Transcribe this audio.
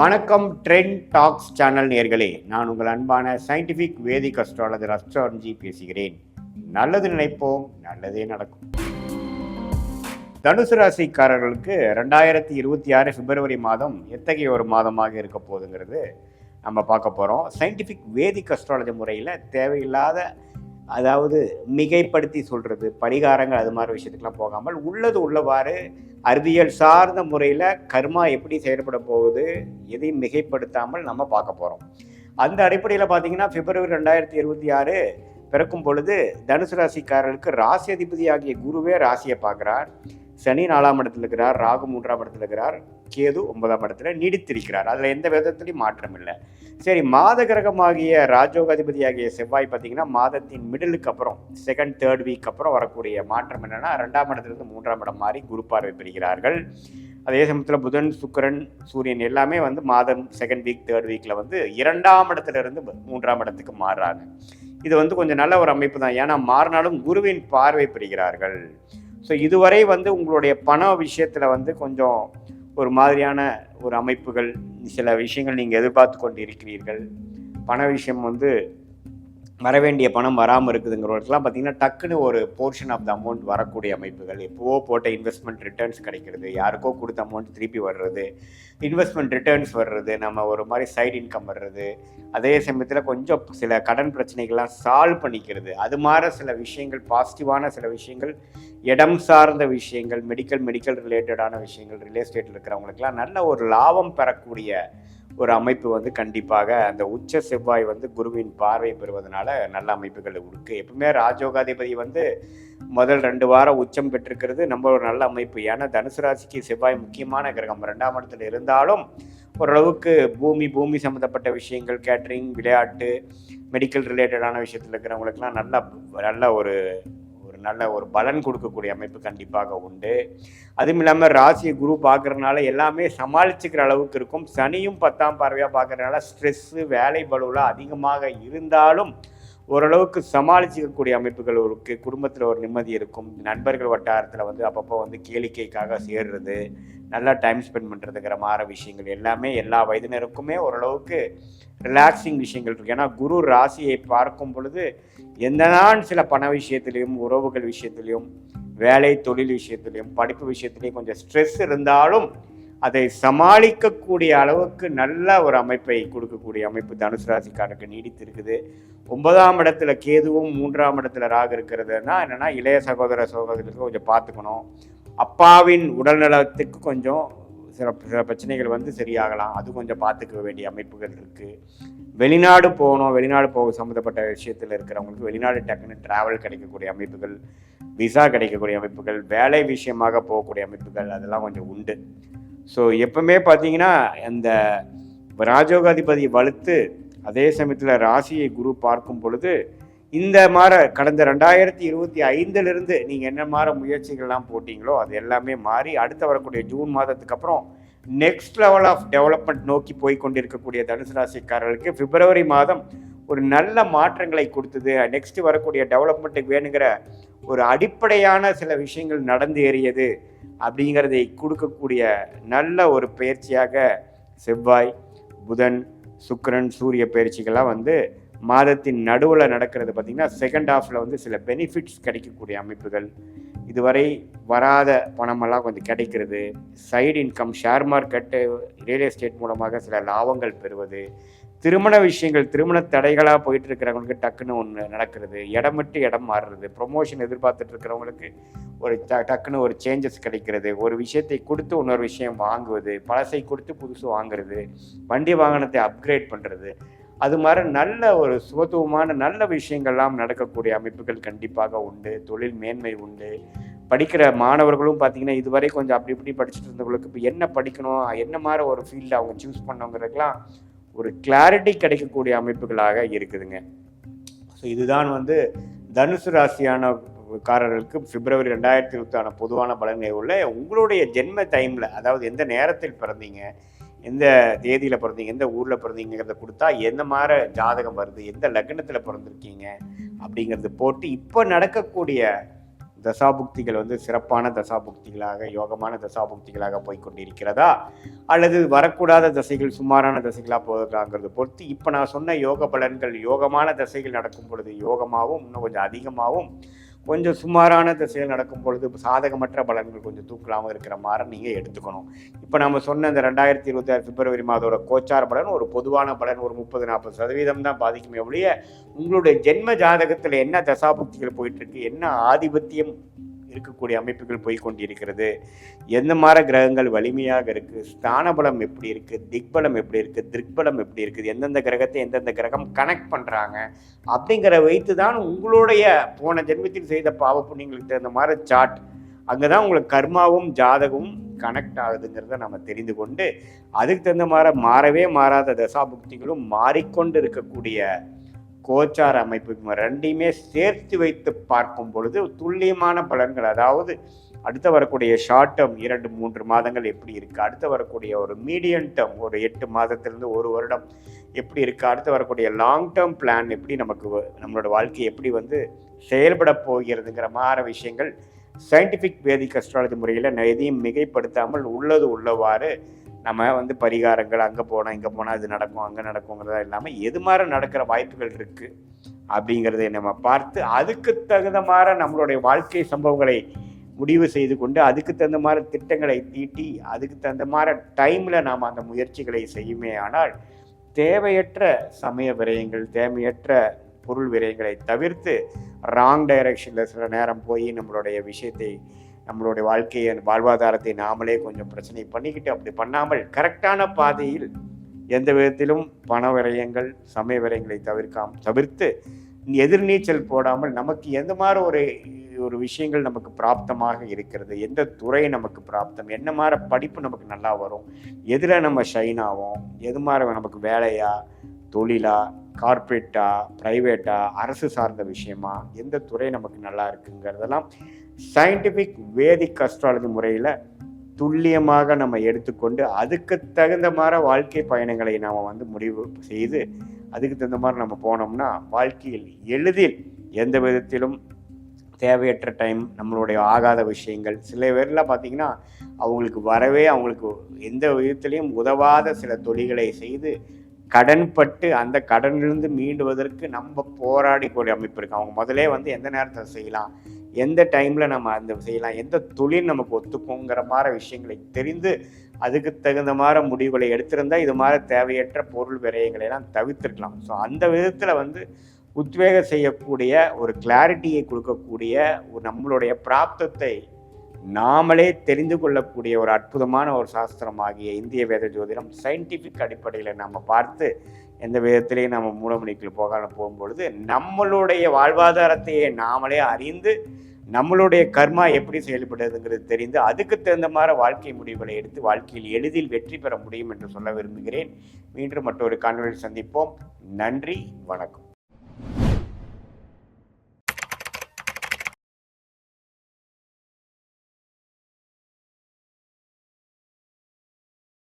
வணக்கம் trend tax channel நேர்களே. நான் உங்கள் அன்பான சயின்டிஃபிக் வேதிக் அஸ்ட்ராலஜர் அஸ்ட்ராலஜி பேசுகிறேன். நல்லது நினைப்போம் நல்லதே நடக்கும். தனுசு ராசிக்காரர்களுக்கு ரெண்டாயிரத்தி இருபத்தி ஆறு பிப்ரவரி மாதம் எத்தகைய ஒரு மாதமாக இருக்க போகுதுங்கிறது நம்ம பார்க்க போகிறோம் சயின்டிஃபிக் வேதிக் அஸ்ட்ராலஜி முறையில் தேவையில்லாத அதாவது மிகைப்படுத்தி சொல்கிறது பரிகாரங்கள் அது மாதிரி விஷயத்துக்கெலாம் போகாமல் உள்ளது உள்ளவாறு அறிவியல் சார்ந்த முறையில் கர்மா எப்படி செயல்பட போகுது எதையும் மிகைப்படுத்தாமல் நம்ம பார்க்க போகிறோம் அந்த அடிப்படையில் பார்த்தீங்கன்னா பிப்ரவரி ரெண்டாயிரத்தி இருபத்தி ஆறு பிறக்கும் பொழுது தனுசு ராசிக்காரர்களுக்கு ராசி அதிபதி ஆகிய குருவே ராசியை பார்க்குறார். சனி நாலாம் இடத்துல இருக்கிறார் ராகு மூன்றாம் இடத்துல இருக்கிறார். கேது ஒன்பதாம் இடத்துல நீடித்திருக்கிறார். அதில் எந்த விதத்துலையும் மாற்றம் இல்லை. சரி மாத கிரகமாகிய ராஜோகாதிபதி செவ்வாய் பார்த்தீங்கன்னா மாதத்தின் மிடிலுக்கு அப்புறம் செகண்ட் தேர்ட் வீக் அப்புறம் வரக்கூடிய மாற்றம் என்னென்னா ரெண்டாம் இடத்துலேருந்து மூன்றாம் இடம் மாறி குரு பார்வை பெறுகிறார்கள். அதே சமயத்தில் புதன் சுக்கிரன் சூரியன் எல்லாமே வந்து மாதம் செகண்ட் வீக் தேர்ட் வீக்கில் வந்து இரண்டாம் இடத்துல இருந்து மூன்றாம் இடத்துக்கு மாறுறாங்க. இது வந்து கொஞ்சம் நல்ல ஒரு அமைப்பு தான். ஏன்னா மாறினாலும் குருவின் பார்வை பெறுகிறார்கள். ஸோ இதுவரை வந்து உங்களுடைய பண விஷயத்தில் வந்து கொஞ்சம் ஒரு மாதிரியான ஒரு அமைப்புகள் சில விஷயங்கள் நீங்கள் எதிர்பார்த்து கொண்டு இருக்கிறீர்கள் பண விஷயம் வந்து வர வேண்டிய பணம் வராமல் இருக்குதுங்கிறவங்களுக்குலாம் பார்த்தீங்கன்னா டக்குன்னு ஒரு போர்ஷன் ஆஃப் த அமௌண்ட் வரக்கூடிய அமைப்புகள். எப்போவோ போட்ட இன்வெஸ்ட்மெண்ட் ரிட்டர்ன்ஸ் கிடைக்கிறது. யாருக்கோ கொடுத்த அமௌண்ட் திருப்பி வர்றது. இன்வெஸ்ட்மெண்ட் ரிட்டர்ன்ஸ் வர்றது. நம்ம ஒரு மாதிரி சைடு இன்கம் வர்றது. அதே சமயத்தில் கொஞ்சம் சில கடன் பிரச்சனைகள்லாம் சால்வ் பண்ணிக்கிறது. அது மாதிரி சில விஷயங்கள் பாசிட்டிவான சில விஷயங்கள் இடம் சார்ந்த விஷயங்கள் மெடிக்கல் மெடிக்கல் ரிலேட்டடான விஷயங்கள் ரியல் எஸ்டேட்டில் இருக்கிறவங்களுக்குலாம் நல்ல ஒரு லாபம் பெறக்கூடிய ஒரு அமைப்பு வந்து கண்டிப்பாக அந்த உச்ச செவ்வாய் வந்து குருவின் பார்வை பெறுவதனால நல்ல அமைப்புகள் இருக்கு. எப்பவுமே ராஜோகாதிபதி வந்து முதல் ரெண்டு வாரம் உச்சம் பெற்றிருக்கிறது. நம்ம ஒரு நல்ல அமைப்பு. ஏன்னா தனுசு ராசிக்கு செவ்வாய் முக்கியமான கிரகம். ரெண்டாம் இடத்துல இருந்தாலும் ஓரளவுக்கு பூமி பூமி சம்மந்தப்பட்ட விஷயங்கள் கேட்ரிங் விளையாட்டு மெடிக்கல் ரிலேட்டடான விஷயத்தில் இருக்கிறவங்களுக்குலாம் நல்ல நல்ல ஒரு நல்ல ஒரு பலன் கொடுக்கக்கூடிய அமைப்பு கண்டிப்பாக உண்டு. அதுவும் இல்லாமல் ராசியை குரு பார்க்குறதுனால எல்லாமே சமாளிச்சுக்கிற அளவுக்கு இருக்கும். சனியும் பத்தாம் பார்வையாக பார்க்கறதுனால ஸ்ட்ரெஸ்ஸு வேலை பலுவெலாம் அதிகமாக இருந்தாலும் ஓரளவுக்கு சமாளிச்சிக்கக்கூடிய அமைப்புகள் இருக்குது குடும்பத்தில் ஒரு நிம்மதி இருக்கும். நண்பர்கள் வட்டாரத்தில் வந்து அப்பப்போ வந்து கேளிக்கைக்காக சேர்றது நல்லா டைம் ஸ்பெண்ட் பண்ணுறதுங்கிற மாதிரி விஷயங்கள் எல்லாமே எல்லா வயதினருக்குமே ஓரளவுக்கு ரிலாக்ஸிங் விஷயங்கள் இருக்குது ஏன்னா குரு ராசியை பார்க்கும் பொழுது எந்த நாள் சில பண விஷயத்துலையும் உறவுகள் விஷயத்துலையும் வேலை தொழில் விஷயத்துலையும் படிப்பு விஷயத்துலையும் கொஞ்சம் ஸ்ட்ரெஸ் இருந்தாலும் அதை சமாளிக்கக்கூடிய அளவுக்கு நல்ல ஒரு அமைப்பை கொடுக்கக்கூடிய அமைப்பு தனுசு ராசிக்காரனுக்கு நீடித்திருக்குது. ஒன்பதாம் இடத்துல கேதுவும் மூன்றாம் இடத்துல ராகு இருக்கிறதுனா என்னென்னா இளைய சகோதர சகோதரர்களுக்கு கொஞ்சம் பார்த்துக்கணும். அப்பாவின் உடல்நலத்துக்கு கொஞ்சம் சில சில பிரச்சனைகள் வந்து சரியாகலாம். அது கொஞ்சம் பார்த்துக்க வேண்டிய அமைப்புகள் இருக்குது வெளிநாடு போகணும் வெளிநாடு போக சம்மந்தப்பட்ட விஷயத்தில் இருக்கிறவங்களுக்கு வெளிநாடு டக்குன்னு டிராவல் கிடைக்கக்கூடிய அமைப்புகள் விசா கிடைக்கக்கூடிய அமைப்புகள் வேலை விஷயமாக போகக்கூடிய அமைப்புகள் அதெல்லாம் கொஞ்சம் உண்டு. ஸோ எப்பவுமே பார்த்தீங்கன்னா அந்த ராஜோகாதிபதி வலுத்து அதே சமயத்தில் ராசியை குரு பார்க்கும் பொழுது இந்த மாற கடந்த ரெண்டாயிரத்தி இருபத்தி ஐந்துலேருந்து நீங்கள் என்ன மாற முயற்சிகள்லாம் போட்டிங்களோ அது எல்லாமே மாறி அடுத்து வரக்கூடிய ஜூன் மாதத்துக்கு அப்புறம் நெக்ஸ்ட் லெவல் ஆஃப் டெவலப்மெண்ட் நோக்கி போய் கொண்டிருக்கக்கூடிய தனுசு ராசிக்காரர்களுக்கு பிப்ரவரி மாதம் ஒரு நல்ல மாற்றங்களை கொடுத்தது. நெக்ஸ்ட் வரக்கூடிய டெவலப்மெண்ட்டுக்கு வேணுங்கிற ஒரு அடிப்படையான சில விஷயங்கள் நடந்து ஏறியது அப்படிங்கிறதை கொடுக்கக்கூடிய நல்ல ஒரு பயிற்சியாக செவ்வாய் புதன் சுக்கரன் சூரிய பயிற்சிகள்லாம் வந்து மாதத்தின் நடுவில் நடக்கிறது பார்த்திங்கன்னா செகண்ட் ஹாஃபில் வந்து சில பெனிஃபிட்ஸ் கிடைக்கக்கூடிய அமைப்புகள். இதுவரை வராத பணமெல்லாம் கொஞ்சம் கிடைக்கிறது. Side income share market real estate மூலமாக சில லாபங்கள் பெறுவது. திருமண விஷயங்கள் திருமண தடைகளாக போயிட்டு இருக்கிறவங்களுக்கு டக்குன்னு ஒன்று நடக்கிறது. இடம் விட்டு இடம் மாறுறது. ப்ரொமோஷன் எதிர்பார்த்துட்டு இருக்கிறவங்களுக்கு ஒரு ட டக்குன்னு ஒரு சேஞ்சஸ் கிடைக்கிறது. ஒரு விஷயத்தை கொடுத்து இன்னொரு விஷயம் வாங்குவது. பழசை கொடுத்து புதுசு வாங்குறது. வண்டி வாகனத்தை அப்கிரேட் பண்ணுறது அது மாதிரி நல்ல ஒரு சுகத்துவமான நல்ல விஷயங்கள்லாம் நடக்கக்கூடிய அமைப்புகள் கண்டிப்பாக உண்டு. தொழில் மேன்மை உண்டு. படிக்கிற மாணவர்களும் பார்த்தீங்கன்னா இதுவரை கொஞ்சம் அப்படி இப்படி படிச்சுட்டு இருந்தவங்களுக்கு இப்போ என்ன படிக்கணும் என்ன மாதிரி ஒரு ஃபீல்டு அவங்க சூஸ் பண்ணவங்கிறதுக்கெலாம் ஒரு கிளாரிட்டி கிடைக்கக்கூடிய அமைப்புகளாக இருக்குதுங்க. ஸோ இதுதான் வந்து தனுசு ராசியான காரர்களுக்கு பிப்ரவரி ரெண்டாயிரத்தி இருபத்தான பொதுவான பலன்கள் உள்ள உங்களுடைய ஜென்ம டைமில் அதாவது எந்த நேரத்தில் பிறந்தீங்க எந்த தேதியில் பிறந்தீங்க எந்த ஊரில் பிறந்தீங்கிறத கொடுத்தா எந்த மாதிரி ஜாதகம் வருது எந்த லக்னத்தில் பிறந்திருக்கீங்க அப்படிங்கிறது போட்டு இப்போ நடக்கக்கூடிய தசாபுக்திகள் வந்து சிறப்பான தசாபுக்திகளாக யோகமான தசாபுக்திகளாக போய்க்கொண்டிருக்கிறதா அல்லது வரக்கூடாத தசைகள் சுமாரான தசைகளாக போகிறாங்கிறது பொறுத்து இப்போ நான் சொன்ன யோக பலன்கள் யோகமான தசைகள் நடக்கும் பொழுது யோகமாகவும் இன்னும் கொஞ்சம் அதிகமாகவும் கொஞ்சம் சுமாரான திசையில் நடக்கும் பொழுது சாதகமற்ற பலன்கள் கொஞ்சம் தூக்கலாமல் இருக்கிற மாதிரி நீங்கள் எடுத்துக்கணும். இப்போ நம்ம சொன்ன இந்த ரெண்டாயிரத்தி இருபத்தி ஆறு பிப்ரவரி மாதோட கோச்சார பலன் ஒரு பொதுவான பலன் ஒரு முப்பது நாற்பது சதவீதம் தான் பாதிக்குமே ஒழிய உங்களுடைய ஜென்ம ஜாதகத்தில் என்ன தசாபுக்திகள் போயிட்டுருக்கு என்ன ஆதிபத்தியம் இருக்கக்கூடிய அமைப்புகள் போய் கொண்டிருக்கிறது. எந்த மாதிரி கிரகங்கள் வலிமையாக இருக்குது ஸ்தானபலம் எப்படி இருக்குது திக்பலம் எப்படி இருக்குது திக்பலம் எப்படி இருக்குது? எந்தெந்த கிரகத்தை எந்தெந்த கிரகம் கனெக்ட் பண்ணுறாங்க அப்படிங்கிற வைத்து தான் உங்களுடைய போன ஜென்மத்தில் செய்த பாவ புண்ணியங்களுக்கு தகுந்த மாதிரி சாட் அங்கே தான் உங்களுக்கு கர்மாவும் ஜாதகமும் கனெக்ட் ஆகுதுங்கிறத நம்ம தெரிந்து கொண்டு அதுக்கு தகுந்த மாதிரி மாறவே மாறாத தசாபுக்திகளும் மாறிக்கொண்டு இருக்கக்கூடிய கோச்சார அமைப்பு ரெண்டையுமே சேர்த்து வைத்து பார்க்கும் பொழுது துல்லியமான பலன்கள். அதாவது அடுத்து வரக்கூடிய ஷார்ட் டேர்ம் இரண்டு மூன்று மாதங்கள் எப்படி இருக்குது அடுத்து வரக்கூடிய ஒரு மீடியம் டேர்ம் ஒரு எட்டு மாதத்திலிருந்து ஒரு வருடம் எப்படி இருக்குது அடுத்து வரக்கூடிய லாங் டேர்ம் பிளான் எப்படி நமக்கு நம்மளோட வாழ்க்கை எப்படி வந்து செயல்பட போகிறதுங்கிற மாதிரி விஷயங்கள் சயின்டிஃபிக் வேதிக் அஸ்ட்ராலஜி முறையில் எதையும் மிகைப்படுத்தாமல் உள்ளது உள்ளவாறு நம்ம வந்து பரிகாரங்கள் அங்கே போனால் இங்கே போனால் இது நடக்கும் அங்கே நடக்குங்கிறதா இல்லாமல் எது மாதிரி நடக்கிற வாய்ப்புகள் இருக்குது அப்படிங்கிறதை நம்ம பார்த்து அதுக்கு தகுந்த மாதிரி நம்மளுடைய வாழ்க்கை சம்பவங்களை முடிவு செய்து கொண்டு அதுக்கு தகுந்த மாதிரி திட்டங்களை தீட்டி அதுக்கு தகுந்த மாதிரி டைமில் நாம் அந்த முயற்சிகளை செய்யுமே ஆனால் தேவையற்ற சமய விரயங்கள் தேவையற்ற பொருள் விரயங்களை தவிர்த்து ராங் டைரக்ஷனில் சில நேரம் போய் நம்மளுடைய விஷயத்தை நம்மளுடைய வாழ்க்கையை வாழ்வாதாரத்தை நாமளே கொஞ்சம் பிரச்சனை பண்ணிக்கிட்டு அப்படி பண்ணாமல் கரெக்டான பாதையில் எந்த விதத்திலும் பண விரயங்கள் சமய விரயங்களை தவிர்க்காம தவிர்த்து எதிர்நீச்சல் போடாமல் நமக்கு எந்த மாதிரி ஒரு ஒரு விஷயங்கள் நமக்கு பிராப்தமாக இருக்கிறது எந்த துறை நமக்கு பிராப்தம் என்ன மாதிரி படிப்பு நமக்கு நல்லா வரும் எதில் நம்ம ஷைன் ஆகும் எது மாதிரி நமக்கு வேலையா தொழிலா கார்பரேட்டா ப்ரைவேட்டா அரசு சார்ந்த விஷயமா எந்த துறை நமக்கு நல்லா இருக்குங்கிறதெல்லாம் சயின்டிஃபிக் வேதிக் அஸ்ட்ராலஜி முறையில் துல்லியமாக நம்ம எடுத்துக்கொண்டு அதுக்கு தகுந்த மாதிரி வாழ்க்கை பயணங்களை நாம் வந்து முடிவு செய்து அதுக்கு தகுந்த மாதிரி நம்ம போனோம்னா வாழ்க்கையில் எளிதில் எந்த விதத்திலும் தேவையற்ற டைம் நம்மளுடைய ஆகாத விஷயங்கள் சில பேர்லாம் பார்த்திங்கன்னா அவங்களுக்கு வரவே அவங்களுக்கு எந்த விதத்திலையும் உதவாத சில தொழில்களை செய்து கடன்பட்டு அந்த கடனிலிருந்து மீண்டுவதற்கு நம்ம போராடி கூடிய அமைப்பு இருக்குது அவங்க முதலே வந்து எந்த நேரத்தில் செய்யலாம்? எந்த டைமில் நம்ம அந்த செய்யலாம் எந்த தொழில் நமக்கு ஒத்துக்குங்கிற மாதிரி விஷயங்களை தெரிந்து அதுக்கு தகுந்த மாதிரி முடிவுகளை எடுத்திருந்தால் இது மாதிரி தேவையற்ற பொருள் விரயங்களை எல்லாம் தவிர்த்துருக்கலாம். ஸோ அந்த விதத்தில் வந்து உத்வேகம் செய்யக்கூடிய ஒரு கிளாரிட்டியை கொடுக்கக்கூடிய ஒரு நம்மளுடைய பிராப்தத்தை நாமளே தெரிந்து கொள்ளக்கூடிய ஒரு அற்புதமான ஒரு சாஸ்திரமாகிய இந்திய வேத ஜோதிடம் சயின்டிஃபிக் அடிப்படையில் நம்ம பார்த்து எந்த விதத்திலையும் நம்ம மூலமணிக்குள் போகாமல் போகும்பொழுது நம்மளுடைய வாழ்வாதாரத்தையே நாமளே அறிந்து நம்மளுடைய கர்மா எப்படி செயல்படுதுங்கிறது தெரிந்து அதுக்கு தகுந்த மாதிரி வாழ்க்கை முடிவுகளை எடுத்து வாழ்க்கையில் எளிதில் வெற்றி பெற முடியும் என்று சொல்ல விரும்புகிறேன். மீண்டும் மற்றொரு காணொலியில் சந்திப்போம். நன்றி வணக்கம்.